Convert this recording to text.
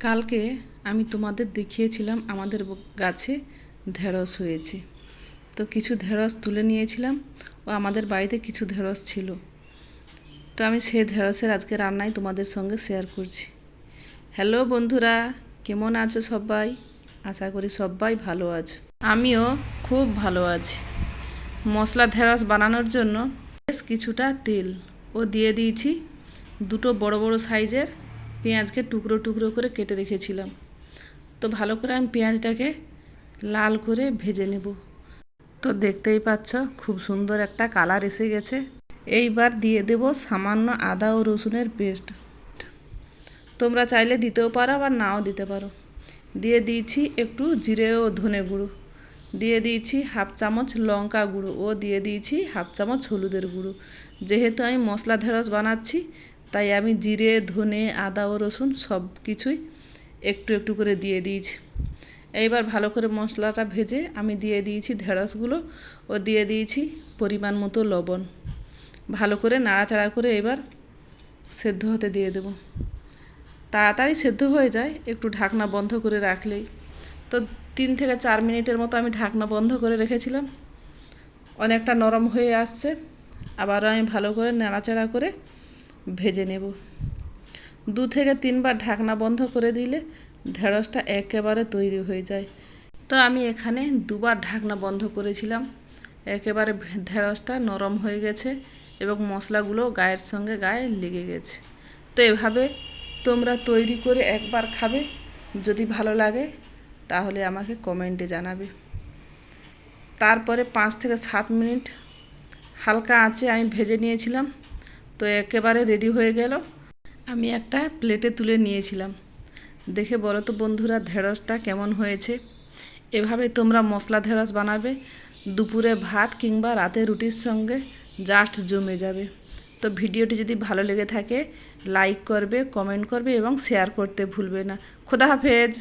কালকে আমি তোমাদের দেখিয়েছিলাম, আমাদের গাছে ঢেঁড়স হয়েছে। তো কিছু ঢেঁড়স তুলে নিয়েছিলাম, ও আমাদের বাড়িতে কিছু ঢেঁড়স ছিল। তো আমি সেই ঢেঁড়সের আজকে রান্নাই তোমাদের সঙ্গে শেয়ার করছি। হ্যালো বন্ধুরা, কেমন আছো সবাই? আশা করি সবাই ভালো আছো। আমিও খুব ভালো আছি। মশলা ঢেঁড়স বানানোর জন্য বেশ কিছুটা তেল ও দিয়ে দিয়েছি। দুটো বড় বড় সাইজের পেঁয়াজকে টুকরো টুকরো করে কেটে রেখেছিলাম। তো ভালো করে আমি পেঁয়াজটাকে লাল করে ভেজে নেব। তো দেখতেই পাচ্ছ, খুব সুন্দর একটা কালার এসে গেছে। এইবার দিয়ে দেব সামান্য আদা ও রসুনের পেস্ট। তোমরা চাইলে দিতেও পারো, আবার নাও দিতে পারো। দিয়ে দিয়েছি একটু জিরে ও ধনে গুঁড়ো। দিয়ে দিয়েছি হাফ চামচ লঙ্কা গুঁড়ো ও দিয়ে দিয়েছি হাফ চামচ হলুদের গুঁড়ো। যেহেতু আমি মশলা ঢেঁড়স বানাচ্ছি তাই আমি জিরে, ধনে, আদা ও রসুন সব কিছুই একটু একটু করে দিয়ে দিয়েছি। এইবার ভালো করে মশলাটা ভেজে আমি দিয়ে দিয়েছি ঢেঁড়সগুলো ও দিয়ে দিয়েছি পরিমাণ মতো লবণ। ভালো করে নাড়াচাড়া করে এবার সেদ্ধ হতে দিয়ে দেবো। তাড়াতাড়ি সেদ্ধ হয়ে যায়, একটু ঢাকনা বন্ধ করে রাখলেই। তো তিন থেকে চার মিনিটের মতো আমি ঢাকনা বন্ধ করে রেখেছিলাম। অনেকটা নরম হয়ে আসছে আবার আমি ভালো করে নাড়াচাড়া করে ভেজে নেব। দু থেকে তিনবার ঢাকনা বন্ধ করে দিলে ঢেঁড়সটা একেবারে তৈরি হয়ে যায়। তো আমি এখানে দুবার ঢাকনা বন্ধ করেছিলাম। একেবারে ঢেঁড়সটা নরম হয়ে গেছে এবং মশলাগুলো গায়ের সঙ্গে গায়ে লেগে গেছে। তো এভাবে তোমরা তৈরি করে একবার খাবে। যদি ভালো লাগে, তাহলে আমাকে কমেন্টে জানাবে। তারপরে পাঁচ থেকে সাত মিনিট হালকা আঁচে আমি ভেজে নিয়েছিলাম। তো একেবারে রেডি হয়ে গেল। আমি একটা প্লেটে তুলে নিয়েছিলাম। দেখে বলো তো বন্ধুরা, ঢেঁড়সটা কেমন হয়েছে? এভাবে তোমরা মশলা ঢেঁড়স বানাবে, দুপুরে ভাত কিংবা রাতে রুটির সঙ্গে জাস্ট জমে যাবে। তো ভিডিওটি যদি ভালো লেগে থাকে লাইক করবে কমেন্ট করবে এবং শেয়ার করতে ভুলবে না। খোদা হাফেজ!